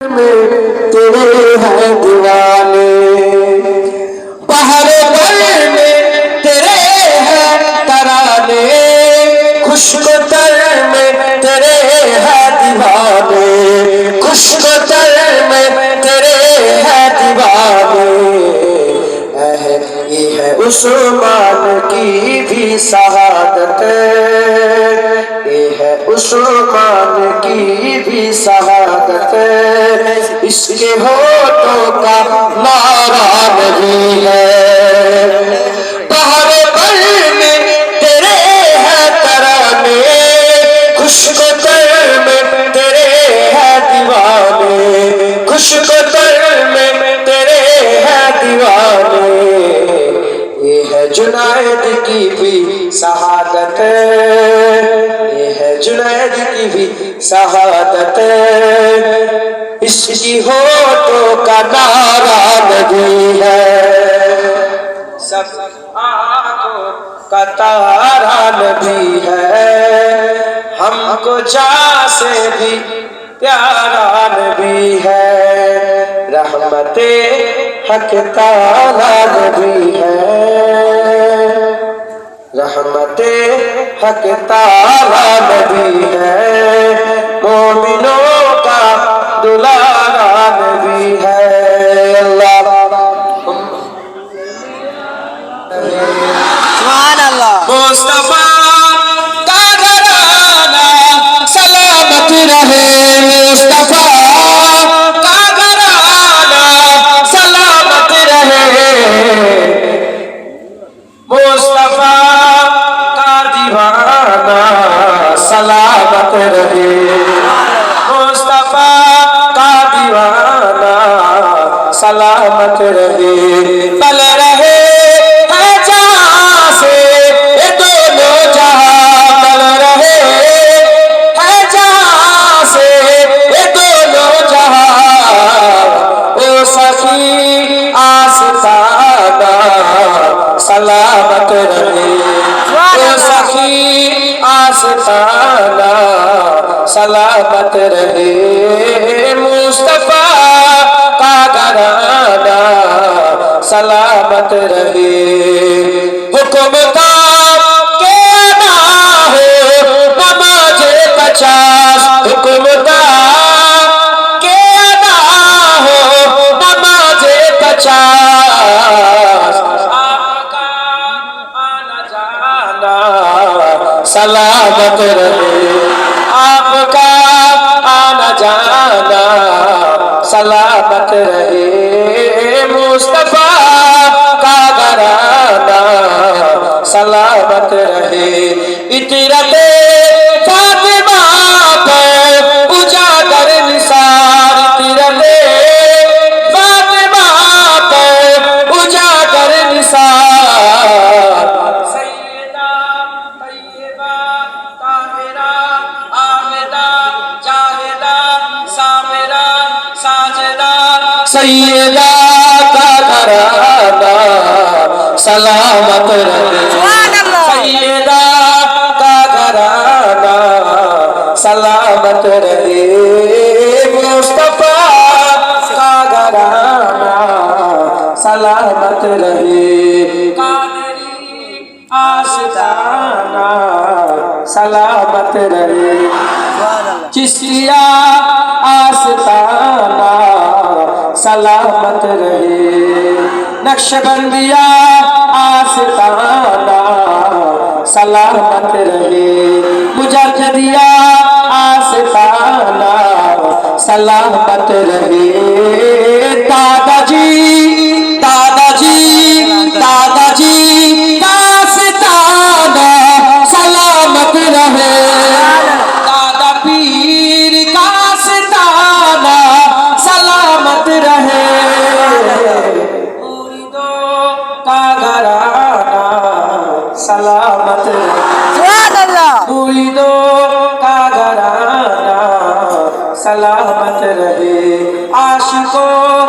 تیرے ہیں دیوانے باہر بر میں تیرے ہیں ترانے خشک تر میں تیرے ہیں دیوانے خشک تر میں تیرے ہیں دیوانے اے یہ ہے عثمان کی بھی شہادت یہ ہے عثمان کی بھی شہادت کے ہوٹوں کا نعرہ نہیں ہے۔ باہر بر میں تیرے ہے ترانے، خشک تر میں تیرے ہے دیوانے۔ خشک تر میں تیرے ہے دیوانے۔ یہ ہے جنید کی بھی شہادت۔ یہ ہے جنید کی بھی شہادت۔ اس کی ہوٹوں کا نعرہ نہیں ہے۔ سب آنکھوں کا تارا نبی ہے۔ ہم کو جا سے بھی پیارا نبی ہے۔ رحمت حق تارا نبی ہے۔ رحمت حق تارا نبی ہے۔ مومنوں کا دلارا سلامت رہے پل رہے ہے جہاں سے یہ دونوں جہاں پل سلامت رہے۔ حکم کا کے ادا ہو نماز پچاس۔ حکم کا کے ادا ہو نماز پچاس۔ آنا جانا، سلامت رہے۔ آپ کا آنا جانا، سلامت رہے۔ مصطفیٰ کا گھرانہ سلامت رہے۔ اطرت فاطمہ پر اجاگر نثار۔ اطرت فاطمہ پر اجاگر نثار۔ سیدہ طیبہ طاہرہ عامدہ جاہدہ سامرہ ساجدہ۔ سیدہ سلامت رہے سبحان اللہ سیدہ کا گھرانہ سلامت رہے مصطفیٰ کا گھرانہ سلامت رہے قادری آستانہ سلامت رہے سبحان سلامت رہے۔ مجددیا آستانہ سلامت رہے دادا جی دادا جی دادا جی کا سلامت رہے دادا پیر کا ستانہ سلامت رہے کا سلامت رہے سبحان اللہ مریدوں کا گھرانہ سلامت رہے عاشقوں